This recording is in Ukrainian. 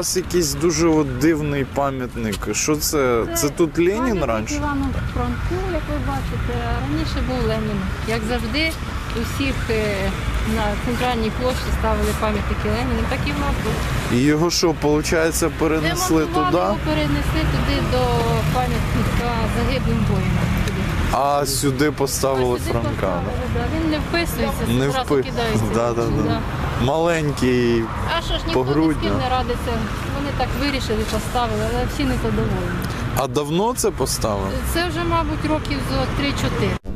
вас якийсь дуже от дивний пам'ятник. Що це? Це тут Ленін раніше? Франку, як ви бачите, раніше був Ленін. Як завжди, усіх е, на центральній площі ставили пам'ятники Леніну, так і в нас був. І його що, виходить, перенесли туди? його, перенесли туди до пам'ятника загиблим воїнам. А сюди поставили А сюди Франка. поставили, да. Він не вписується, Не впи... кидається. да, да, да. Маленький. А що ж ніхто ні з ким не радиться. Вони так вирішили, поставили, але всі не задоволені. А давно це поставили? Це вже, мабуть, років за 3-4.